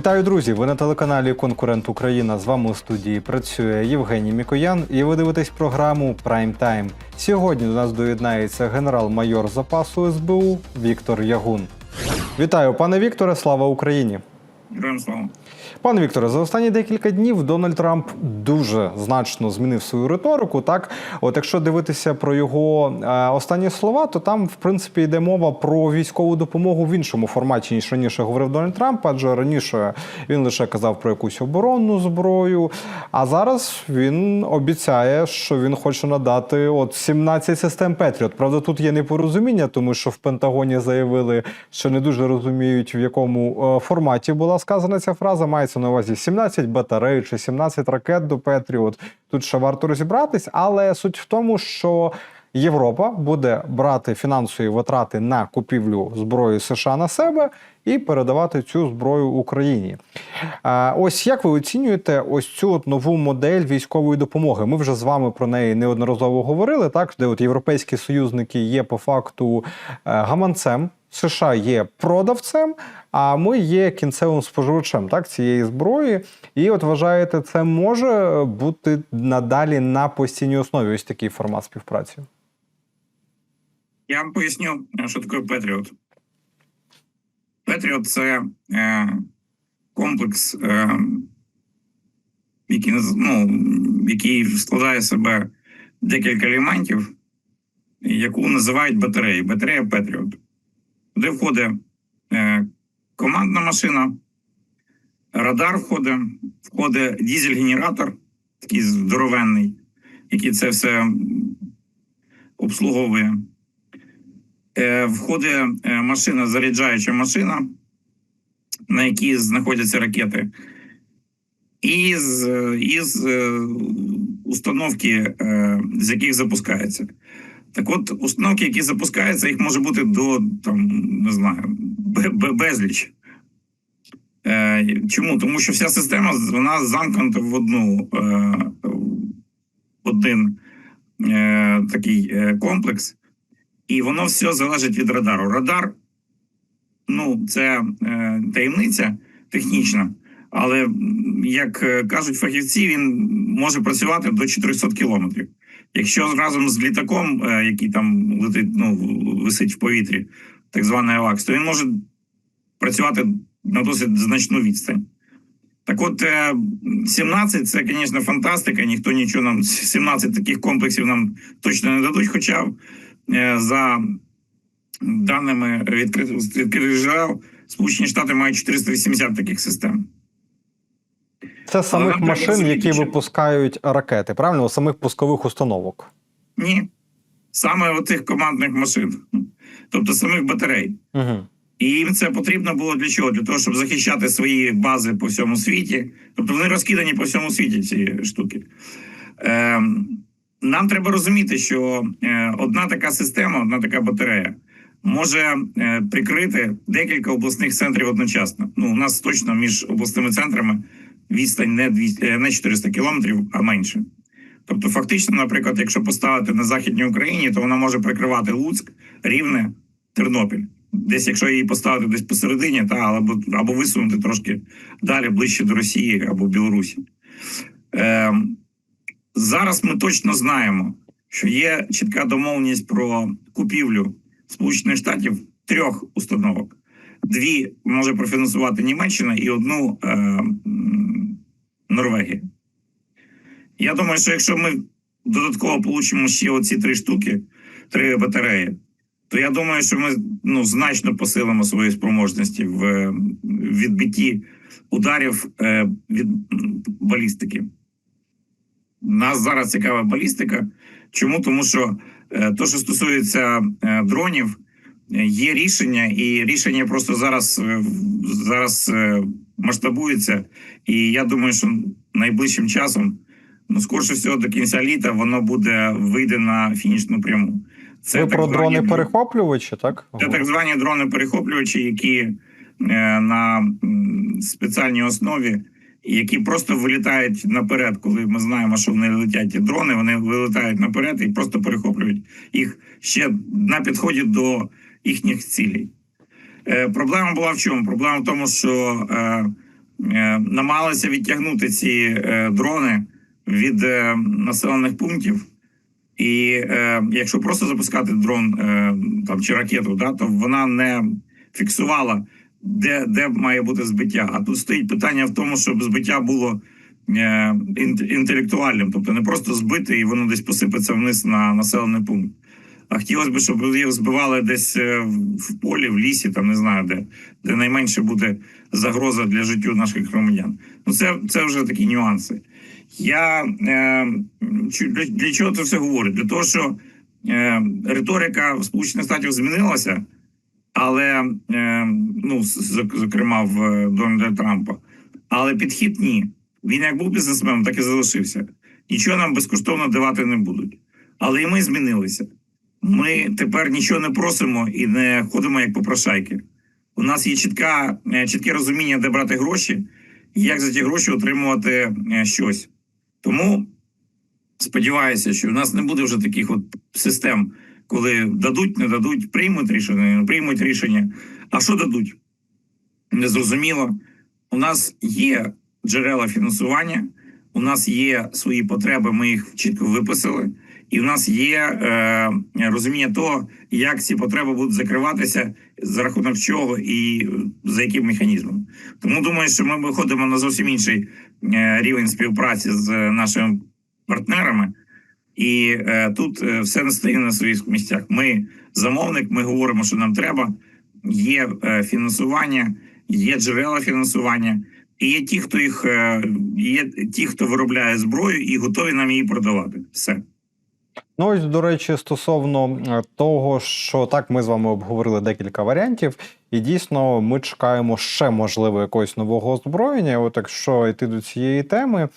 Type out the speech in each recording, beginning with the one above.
Вітаю, друзі! Ви на телеканалі Конкурент Україна. З вами у студії працює Євгеній Мікоян, і ви дивитесь програму Прайм Тайм. Сьогодні до нас доєднається генерал-майор запасу СБУ Віктор Ягун. Вітаю, пане Вікторе! Слава Україні! Героям слава. Пане Вікторе, за останні декілька днів Дональд Трамп дуже значно змінив свою риторику. Так, от якщо дивитися про його е, останні слова, то там в принципі йде мова про військову допомогу в іншому форматі, ніж раніше говорив Дональд Трамп, адже раніше він лише казав про якусь оборонну зброю. А зараз він обіцяє, що він хоче надати от 17 систем Петріот. Правда, тут є непорозуміння, тому що в Пентагоні заявили, що не дуже розуміють, в якому е, форматі була сказана ця фраза. Мається на увазі 17 батарей чи 17 ракет до Петріот. Тут ще варто розібратись, але суть в тому, що Європа буде брати фінансові витрати на купівлю зброї США на себе і передавати цю зброю Україні. Ось як ви оцінюєте ось цю от нову модель військової допомоги? Ми вже з вами про неї неодноразово говорили, так де от європейські союзники є по факту е, гаманцем. США є продавцем, а ми є кінцевим споживачем так, цієї зброї. І от вважаєте, це може бути надалі на постійній основі ось такий формат співпраці? Я вам поясню, що таке Петріот. Петріот це е, комплекс, е, який, ну, який складає себе декілька елементів, яку називають батареї. Батарея Петріот. Туди входить е, командна машина, радар входить, входить дізель-генератор, такий здоровенний, який це все обслуговує. Е, Входить е, машина, заряджаюча машина, на якій знаходяться ракети, і з, із е, установки, з яких запускаються. Так от, установки, які запускаються, їх може бути до там, не знаю, бе- бе- безліч. Е, Чому? Тому що вся система вона замкнута в одну е, один е, такий комплекс, і воно все залежить від радару. Радар, ну, це таємниця технічна, але як кажуть фахівці, він може працювати до 400 кілометрів. Якщо разом з літаком, який там летить, ну, висить в повітрі, так званий АВАКС, то він може працювати на досить значну відстань. Так от, е, 17 це, звісно, фантастика. Ніхто нічого нам 17 таких комплексів нам точно не дадуть. Хоча е, за даними відкритих джерел, Сполучені Штати мають 480 таких систем. Це самих треба машин, які випускають ракети, правильно? Самих пускових установок. Ні. Саме оцих командних машин, тобто самих батарей. Угу. І їм це потрібно було для чого? Для того, щоб захищати свої бази по всьому світі. Тобто вони розкидані по всьому світі, ці штуки. Е, нам треба розуміти, що е, одна така система, одна така батарея може е, прикрити декілька обласних центрів одночасно. Ну, у нас точно між обласними центрами відстань не 200, е, не 400 кілометрів, а менше. Тобто, фактично, наприклад, якщо поставити на Західній Україні, то вона може прикривати Луцьк, Рівне, Тернопіль. Десь, якщо її поставити десь посередині, та або, або висунути трошки далі, ближче до Росії або Білорусі. Е, зараз ми точно знаємо, що є чітка домовленість про купівлю Сполучених Штатів трьох установок. Дві може профінансувати Німеччина і одну е, Норвегія. Я думаю, що якщо ми додатково получимо ще оці три штуки, три батареї, то я думаю, що ми ну, значно посилимо свої спроможності в відбитті ударів е, від балістики. Нас зараз цікава балістика. Чому? Тому що е, то, що стосується е, дронів, є рішення, і рішення просто зараз, зараз масштабується. І я думаю, що найближчим часом, ну скорше всього, до кінця літа воно буде вийде на фінішну пряму. Ви про звані дрони перехоплювачі, так? це так звані дрони-перехоплювачі, які е, на спеціальній основі, які просто вилітають наперед, коли ми знаємо, що вони летять ті дрони, вони вилітають наперед і просто перехоплюють їх ще на підході до їхніх цілей. Е, проблема була в чому? Проблема в тому, що е, е, намагалися відтягнути ці е, дрони від е, населених пунктів. І е, якщо просто запускати дрон е, там чи ракету, да, то вона не фіксувала, де, де має бути збиття. А тут стоїть питання в тому, щоб збиття було е, інтелектуальним, тобто не просто збити і воно десь посипеться вниз на населений пункт. А хотілося б, щоб їх збивали десь е, в- полі, в лісі, там не знаю де, де найменше буде загроза для життя наших громадян. Ну це, це вже такі нюанси. Я е, для, для чого це все говорю? Для того, що е, риторика Сполучених Штатів змінилася, але е, ну, зокрема в е, Дональда Трампа. Але підхід ні. Він як був бізнесменом, так і залишився. Нічого нам безкоштовно давати не будуть. Але і ми змінилися. Ми тепер нічого не просимо і не ходимо як попрошайки. У нас є чітка, е, чітке розуміння, де брати гроші і як за ті гроші отримувати е, щось. Тому сподіваюся, що в нас не буде вже таких от систем, коли дадуть, не дадуть, приймуть рішення, не приймуть рішення. А що дадуть? Незрозуміло. У нас є джерела фінансування, у нас є свої потреби, ми їх чітко виписали, і в нас є е, розуміння того, як ці потреби будуть закриватися, за рахунок чого і за яким механізмом. Тому думаю, що ми виходимо на зовсім інший е, рівень співпраці з е, нашими партнерами, і е, тут е, все не стає на своїх місцях. Ми замовник, ми говоримо, що нам треба. Є е, фінансування, є джерела фінансування, і є ті, хто їх е, є ті, хто виробляє зброю і готові нам її продавати. Все. Ну, ось, до речі, стосовно е, того, що так ми з вами обговорили декілька варіантів, і дійсно ми чекаємо ще можливо якогось нового озброєння. От якщо йти до цієї теми,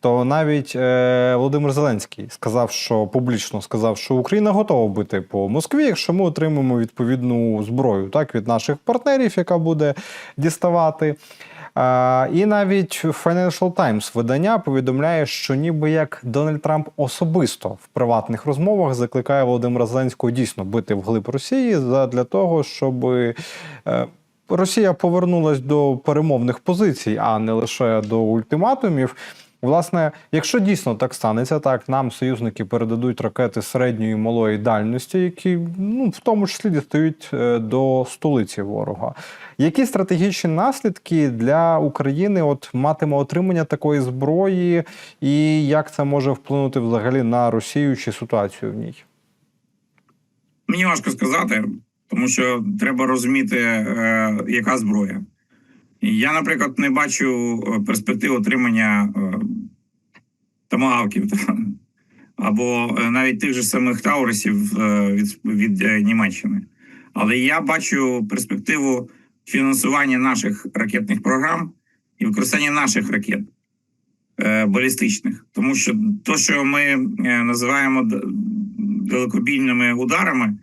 то навіть е, Володимир Зеленський сказав, що публічно сказав, що Україна готова бити по Москві, якщо ми отримаємо відповідну зброю, так від наших партнерів, яка буде діставати. А, і навіть Financial Times видання повідомляє, що ніби як Дональд Трамп особисто в приватних розмовах закликає Володимира Зеленського дійсно бити вглиб Росії для того, щоб е, Росія повернулась до перемовних позицій, а не лише до ультиматумів. Власне, якщо дійсно так станеться, так нам союзники передадуть ракети середньої і малої дальності, які ну в тому числі дістають е, до столиці ворога. Які стратегічні наслідки для України от матиме отримання такої зброї, і як це може вплинути взагалі на Росію чи ситуацію в ній? Мені важко сказати, тому що треба розуміти, е, яка зброя. Я, наприклад, не бачу е, перспектив отримання е, томагавків або е, навіть тих же самих Таурисів від, від Німеччини. Але я бачу перспективу фінансування наших ракетних програм і використання наших ракет балістичних. Тому що то, що ми називаємо далекобійними ударами,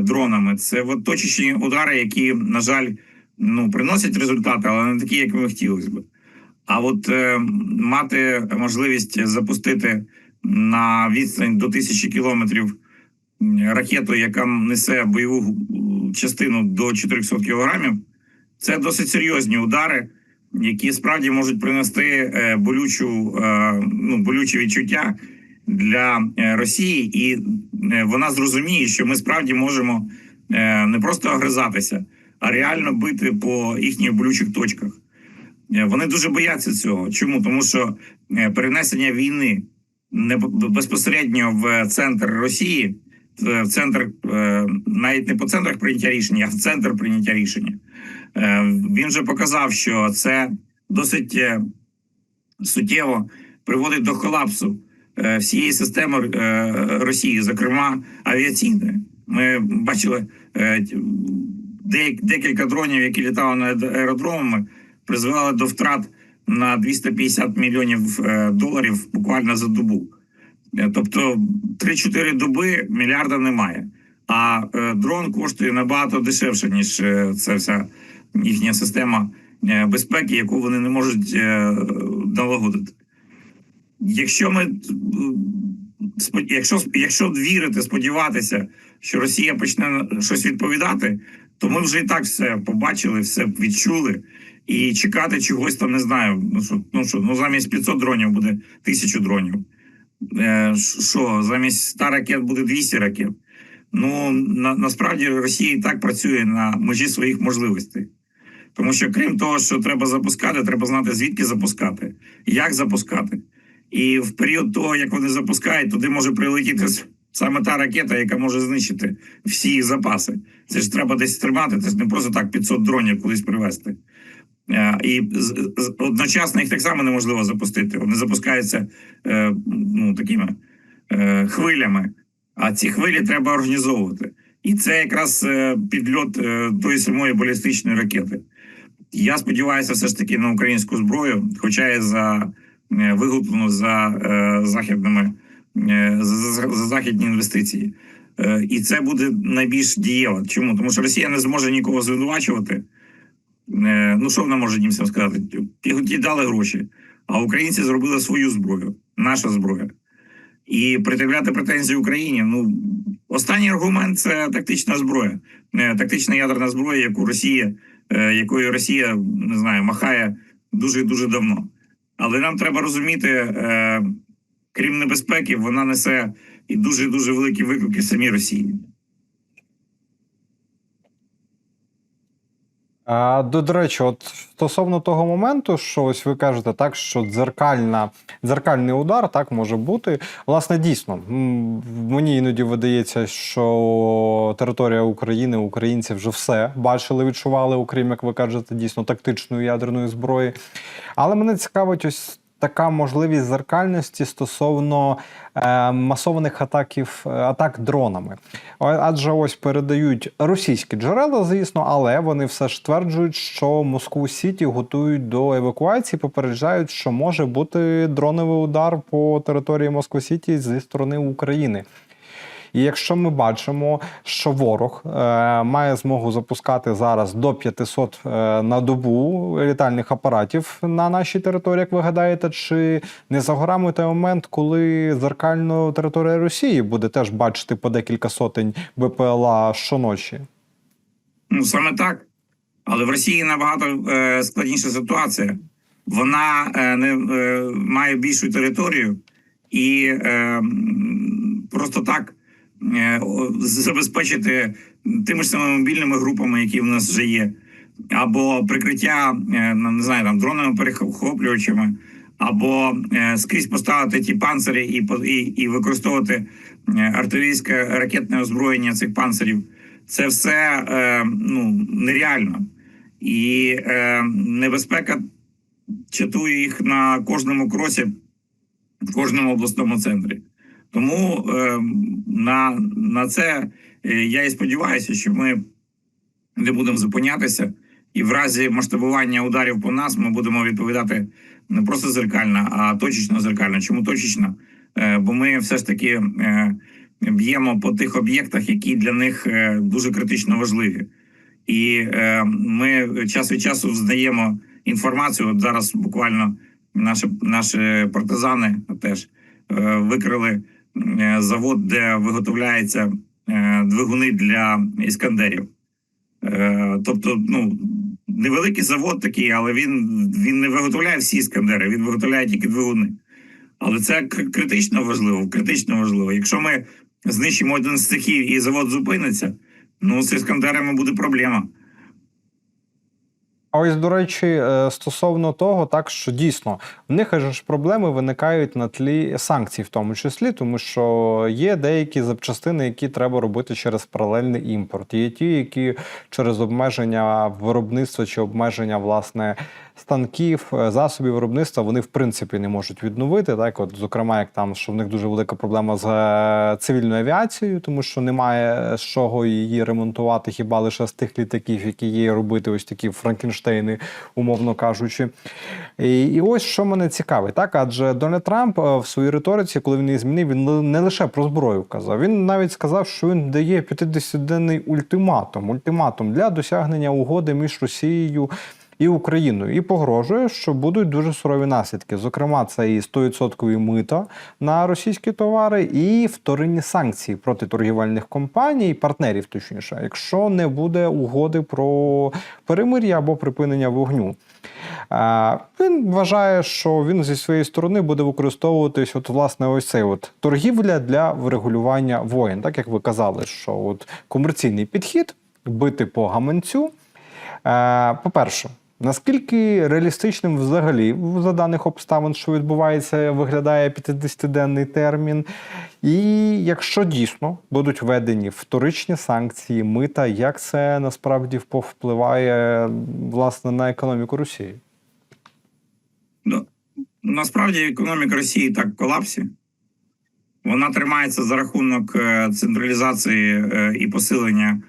дронами, це точечні удари, які, на жаль, ну, приносять результати, але не такі, як ми хотілося б. А от е, мати можливість запустити на відстань до тисячі кілометрів ракету, яка несе бойову частину до 400 кілограмів, це досить серйозні удари, які справді можуть принести е, болючу, е, ну, болючі відчуття для е, Росії, і е, вона зрозуміє, що ми справді можемо е, не просто огризатися, реально бити по їхніх болючих точках. Е, Вони дуже бояться цього. Чому? Тому що е, перенесення війни не безпосередньо в центр Росії, в центр е, навіть не по центрах прийняття рішення, а в центр прийняття рішення. Він вже показав, що це досить суттєво приводить до колапсу всієї системи Росії, зокрема авіаційної. Ми бачили декілька дронів, які літали над аеродромами, призвели до втрат на 250 мільйонів е, доларів буквально за добу. Е, Тобто 3-4 доби мільярда немає. А е, дрон коштує набагато дешевше, ніж ця вся їхня система безпеки, яку вони не можуть налагодити. Якщо ми якщо, якщо вірити, сподіватися, що Росія почне щось відповідати, то ми вже і так все побачили, все відчули. і чекати чогось там, не знаю. Ну що, ну що, ну замість 500 дронів буде 1000 дронів. Е, що, замість 100 ракет буде 200 ракет. Ну на, насправді Росія і так працює на межі своїх можливостей. Тому що крім того, що треба запускати, треба знати звідки запускати, як запускати. І в період того, як вони запускають, туди може прилетіти саме та ракета, яка може знищити всі запаси. Це ж треба десь тримати. Це ж не просто так 500 дронів кудись привезти. Е, І одночасно їх так само неможливо запустити. Вони запускаються е, ну, такими е, хвилями, а ці хвилі треба організовувати. І це якраз підльот тої самої балістичної ракети. Я сподіваюся, все ж таки на українську зброю, хоча і за виготовлену за західними за, за, за західні інвестиції. Е, і це буде найбільш дієво. Чому? Тому що Росія не зможе нікого звинувачувати. Е, ну що вона може німцям сказати? Ті, дали гроші, а українці зробили свою зброю, наша зброя. І пред'являти претензії Україні. Ну останній аргумент це тактична зброя, Е, тактична ядерна зброя, яку Росія, е, якою Росія не знаю, махає дуже дуже давно. Але нам треба розуміти, е, крім небезпеки, вона несе і дуже дуже великі виклики самій Росії. А, до, до речі, от стосовно того моменту, що ось ви кажете, так що дзеркальна, дзеркальний удар так може бути. Власне, дійсно, мені іноді видається, що територія України, українці вже все бачили, відчували, окрім як ви кажете, дійсно тактичної ядерної зброї. Але мене цікавить ось. Така можливість зеркальності стосовно е, масованих атаків е, атак дронами. Адже ось передають російські джерела, звісно, але вони все ж стверджують, що Москву Сіті готують до евакуації, попереджають, що може бути дроновий удар по території Москва Сіті зі сторони України. І якщо ми бачимо, що ворог е, має змогу запускати зараз до 500 е, на добу літальних апаратів на нашій території, як ви гадаєте, чи не за горами той момент, коли зеркально територія Росії буде теж бачити по декілька сотень БПЛА щоночі? Ну саме так. Але в Росії набагато е, складніша ситуація. Вона не має більшу територію і е, просто так забезпечити тими ж самими мобільними групами, які в нас вже є, або прикриття е, не знаю, там дронами перехоплювачами, або е, скрізь поставити ті панцирі і, і, і використовувати е, артилерійське ракетне озброєння цих панцирів. Це все е, ну, нереально. І е, небезпека чатує їх на кожному кросі, в кожному обласному центрі. Тому е, на, на це е, я і сподіваюся, що ми не будемо зупинятися, і в разі масштабування ударів по нас ми будемо відповідати не просто зеркально, а точечно зеркально. Чому точечно? Е, бо ми все ж таки е, б'ємо по тих об'єктах, які для них е, дуже критично важливі. І е, ми час від часу взнаємо інформацію. От зараз буквально наші, наші партизани теж е, викрили завод, де виготовляються е, двигуни для іскандерів. Е, тобто, ну невеликий завод такий, але він, він не виготовляє всі іскандери, він виготовляє тільки двигуни. Але це критично важливо, критично важливо. Якщо ми знищимо один з цехів і завод зупиниться, ну з іскандерами буде проблема. А ось, до речі, е, стосовно того, так що дійсно в них аж проблеми виникають на тлі санкцій, в тому числі, тому що є деякі запчастини, які треба робити через паралельний імпорт. Є ті, які через обмеження виробництва чи обмеження власне станків, е, засобів виробництва вони в принципі не можуть відновити. Так, от, зокрема, як там, що в них дуже велика проблема з е, цивільною авіацією, тому що немає з чого її ремонтувати, хіба лише з тих літаків, які є, робити ось такі Франкенштейни, умовно кажучи. І, і ось що мене цікавить, так адже Дональд Трамп е, в своїй риториці, коли він її змінив, він не лише про зброю казав. Він навіть сказав, що він дає 50-денний ультиматум, ультиматум для досягнення угоди між Росією і Україною, і погрожує, що будуть дуже сурові наслідки. Зокрема, це і 100% мито на російські товари, і вторинні санкції проти торгівельних компаній, партнерів, точніше, якщо не буде угоди про перемир'я або припинення вогню. Він вважає, що він зі своєї сторони буде використовуватись, от власне, ось цей от торгівля для врегулювання воєн, так як ви казали, що от комерційний підхід бити по гаманцю. Е, По-перше, наскільки реалістичним взагалі за даних обставин, що відбувається, виглядає 50-денний термін? І якщо дійсно будуть введені вторичні санкції, мита, як це насправді повпливає власне на економіку Росії? Ну, насправді економіка Росії так в колапсі. Вона тримається за рахунок е, централізації е, і посилення,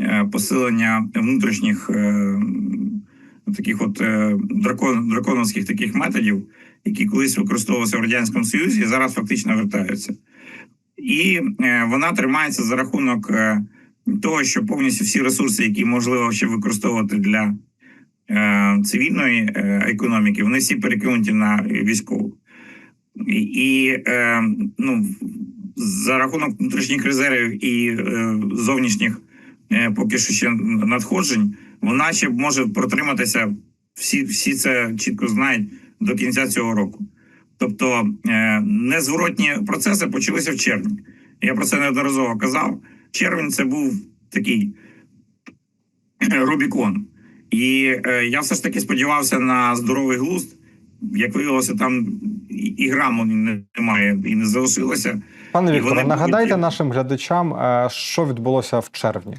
е, посилення внутрішніх таких от е, дракон, драконовських таких методів, які колись використовувалися в Радянському Союзі зараз фактично вертаються. І е, вона тримається за рахунок е, того, що повністю всі ресурси, які можливо ще використовувати для цивільної економіки, вони всі перекинуті на військову. І, ну, за рахунок внутрішніх резервів і зовнішніх поки що ще надходжень, вона ще може протриматися. Всі, всі це чітко знають до кінця цього року. Тобто е, незворотні процеси почалися в червні. Я про це неодноразово казав. Червень це був такий Рубікон. І е, я все ж таки сподівався на здоровий глузд. Як виявилося, там і, граму немає і не залишилося. Пане Вікторе, нагадайте будуть- нашим глядачам, е, що відбулося в червні.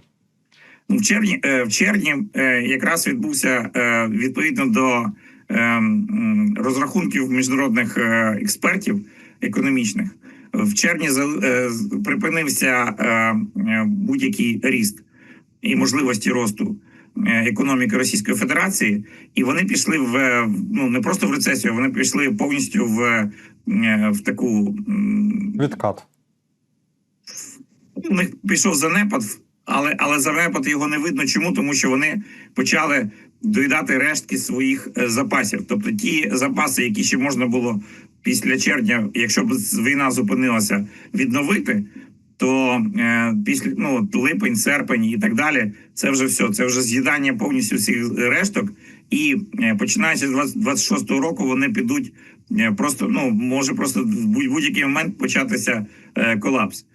Ну, в червні, е, в червні е, якраз відбувся е, відповідно до розрахунків міжнародних експертів економічних. В червні припинився будь-який ріст і можливості росту економіки Російської Федерації, і вони пішли в ну не просто в рецесію, вони пішли повністю в, в таку Відкат. у них пішов занепад, але, але занепад його не видно. Чому? Тому що вони почали доїдати рештки своїх е, запасів. Тобто ті запаси, які ще можна було після червня, якщо б війна зупинилася, відновити. То е, після ну липень, серпень і так далі, це вже все. Це вже з'їдання повністю всіх решток. І е, починаючи з 20 26-го року, вони підуть е, просто. Ну може просто в будь- будь-який момент початися е, колапс.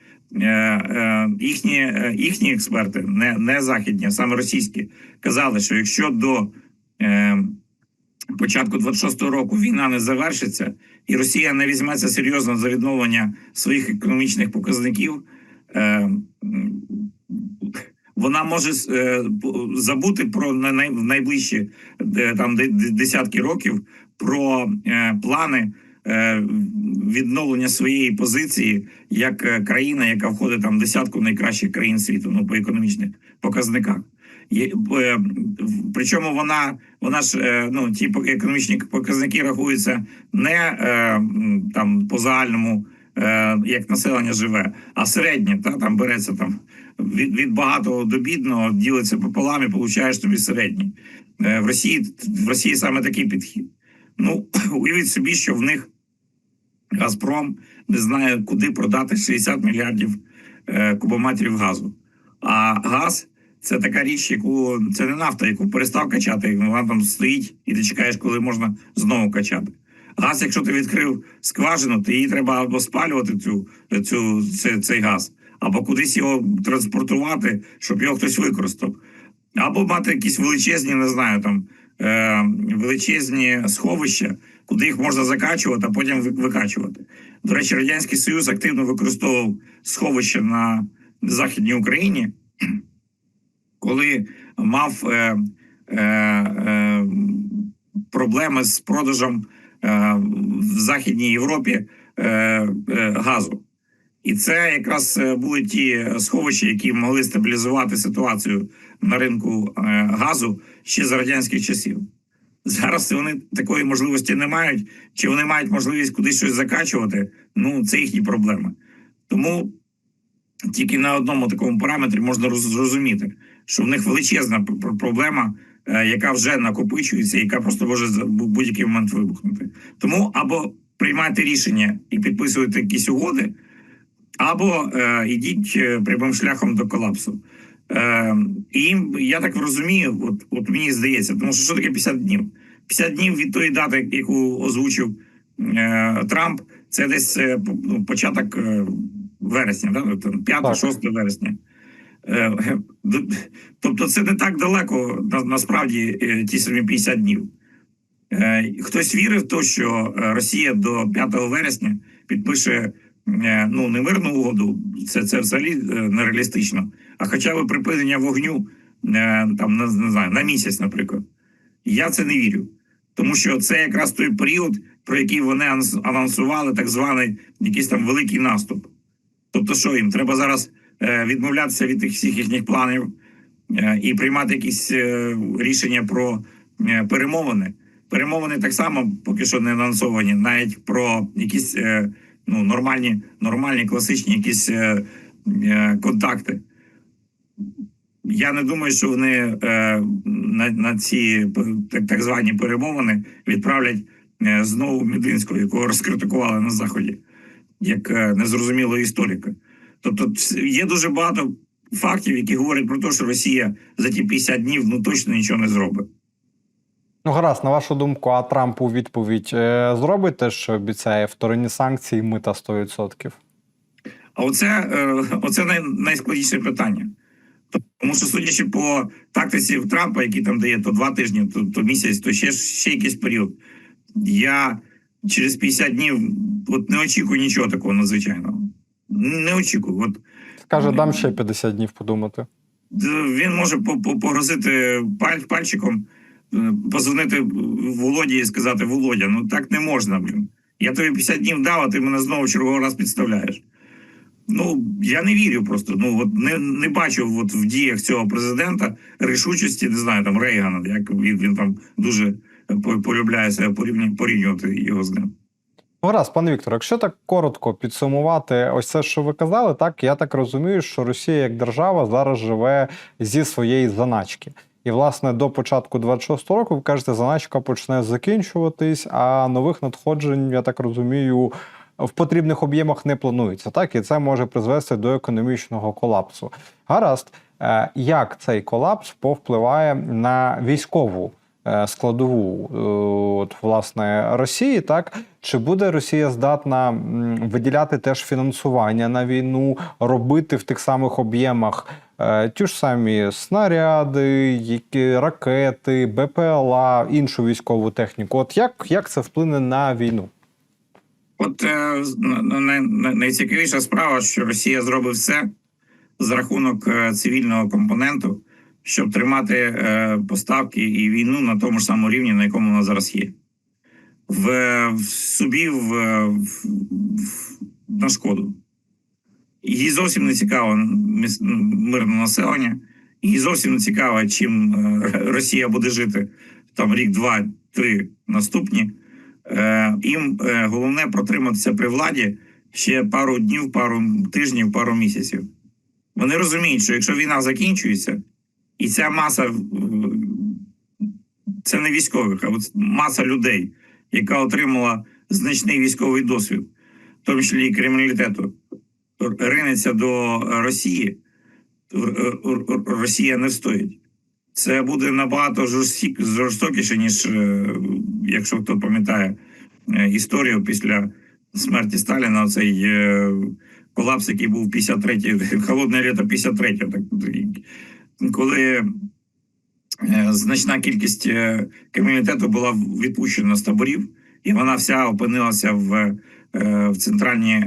Е, е, їхні, е, їхні експерти, не, не західні, а саме російські, казали, що якщо до початку 26-го року війна не завершиться, і Росія не візьметься серйозно за відновлення своїх економічних показників, вона може забути про найближчі там де- де- десятки років про плани відновлення своєї позиції як е, країна, яка входить там в десятку найкращих країн світу, ну по економічних показниках. Е, причому вона вона ж е, ну ті економічні показники рахуються не е, там по загальному, е, як населення живе, а середнє. Та там береться там від, від багатого до бідного, ділиться пополам і получаєш тобі середній. Е, в Росії в Росії саме такий підхід. Ну уявіть собі, що в них Газпром не знає, куди продати 60 мільярдів е, кубометрів газу. А газ це така річ, яку це не нафта, яку перестав качати, вона там стоїть, і ти чекаєш, коли можна знову качати. Газ, якщо ти відкрив скважину, то її треба або спалювати цю, цю, цей, газ, або кудись його транспортувати, щоб його хтось використав. Або мати якісь величезні, не знаю, там е, величезні сховища, куди їх можна закачувати, а потім викачувати. До речі, Радянський Союз активно використовував сховища на Західній Україні, коли мав е, е, е, проблеми з продажем е, в Західній Європі е, е, газу. І це якраз е, були ті сховища, які могли стабілізувати ситуацію на ринку е, газу ще з радянських часів. Зараз вони такої можливості не мають. Чи вони мають можливість кудись щось закачувати? Ну це їхні проблеми. Тому тільки на одному такому параметрі можна зрозуміти, що в них величезна пр- пр- проблема е, яка вже накопичується, яка просто може бу- будь-який момент вибухнути. Тому або приймайте рішення і підписуйте якісь угоди, або е, йдіть е, прямим шляхом до колапсу. Е, і я так розумію, от, от мені здається, тому що що таке 50 днів? 50 днів від тої дати, яку озвучив е, Трамп, це десь е, ну, початок е, вересня, да? ну, 5-6 вересня. Е, тобто це не так далеко на, насправді е, ті самі 50 днів. Е, Хтось вірив в те, що е, Росія до 5 вересня підпише е, ну, не мирну угоду, це, це взагалі е, нереалістично, а хоча б припинення вогню е, там, на, не знаю, на місяць, наприклад. Я це не вірю. Тому що це якраз той період, про який вони анонсували так званий якийсь там великий наступ. Тобто, що їм треба зараз е, відмовлятися від всіх їхніх планів е, і приймати якісь рішення про перемовини. Перемовини так само поки що не анонсовані, навіть про якісь ну, нормальні, нормальні, класичні якісь контакти. Я не думаю, що вони е, на, на ці так, так звані перемовини відправлять е, знову Мединського, якого розкритикували на заході, як е, незрозумілого історика. Тобто, є дуже багато фактів, які говорять про те, що Росія за ті 50 днів ну точно нічого не зробить. Ну, гаразд, на вашу думку, а Трамп у відповідь е, зробить те, що обіцяє вторинні санкції, мита 100%? А оце, е, оце най, найскладніше питання. Тому що, судячи по тактиці Трампа, який там дає то два тижні, то, то місяць, то ще, ще якийсь період, я через 50 днів от не очікую нічого такого надзвичайного. Не очікую. От Скаже, дам ще 50 днів подумати. Він може по- по- погрозити пальчиком, е, позвонити Володі і сказати: Володя, ну так не можна, блін. Я тобі 50 днів дав, а ти мене знову черговий раз підставляєш. Ну, я не вірю просто. Ну, от не, не бачу от в діях цього президента рішучості, не знаю, там Рейгана, як він, він там дуже по- полюбляє себе порівнювати його з ним. Гаразд, пане Віктор, якщо так коротко підсумувати ось це, що ви казали, так я так розумію, що Росія як держава зараз живе зі своєї заначки. І, власне, до початку 26-го року, ви кажете, заначка почне закінчуватись, а нових надходжень, я так розумію, в потрібних об'ємах не планується. Так, і це може призвести до економічного колапсу. Гаразд, е, як цей колапс повпливає на військову е, складову е, от, власне Росії, так чи буде Росія здатна виділяти теж фінансування на війну, робити в тих самих об'ємах ті ж самі снаряди, які ракети, БПЛА, іншу військову техніку? От як, як це вплине на війну? От е, найцікавіша справа, що Росія зробить все за рахунок е, цивільного компоненту, щоб тримати е, поставки і війну на тому ж самому рівні, на якому вона зараз є. В, в собі в, в, на шкоду. Їй зовсім не цікаво мирне населення, їй зовсім не цікаво, чим Росія буде жити там рік, два, три наступні. Е, їм е, головне протриматися при владі ще пару днів, пару тижнів, пару місяців. Вони розуміють, що якщо війна закінчується, і ця маса е, це не військових, а от маса людей, яка отримала значний військовий досвід, в тому числі і криміналітету, ринеться до Росії, Р- Росія не встоїть. Це буде набагато жорстокіше, ніж е, якщо хто пам'ятає е, історію після смерті Сталіна, цей е, колапс, який був 53 холодне літо 53 так коли значна кількість криміналітету була відпущена з таборів, і вона вся опинилася в, в центральній,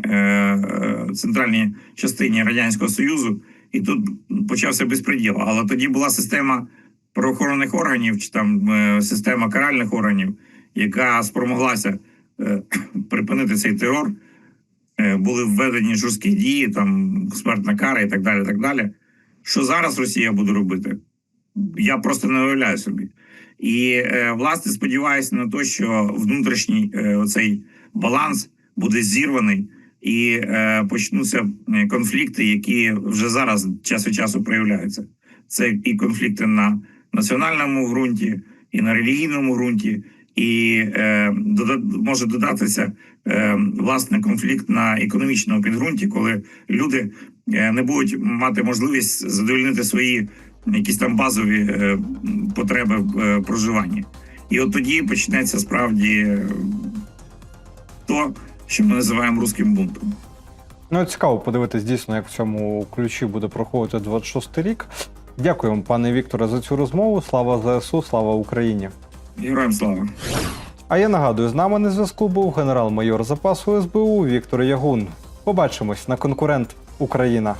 центральній частині Радянського Союзу, і тут почався безпреділ. Але тоді була система правоохоронних органів чи там е, система каральних органів, яка спромоглася е, припинити цей терор. Е, Були введені жорсткі дії, там смертна кара і так далі. так далі. Що зараз Росія буде робити? Я просто не уявляю собі. І власне сподіваюся на те, що внутрішній оцей баланс буде зірваний, і е, почнуться е, конфлікти, які вже зараз час від часу проявляються. Це і конфлікти на, національному ґрунті, і на релігійному ґрунті, і е, може додатися е, власне конфлікт на економічному підґрунті, коли люди е, не будуть мати можливість задовольнити свої якісь там базові е, потреби в е, проживанні. І от тоді почнеться справді то, що ми називаємо русським бунтом. Ну, цікаво подивитись дійсно, як в цьому ключі буде проходити 26-й рік. Дякую вам, пане Вікторе, за цю розмову. Слава ЗСУ, слава Україні. Героям слава! А я нагадую, з нами на зв'язку був генерал-майор запасу СБУ Віктор Ягун. Побачимось на конкурент Україна.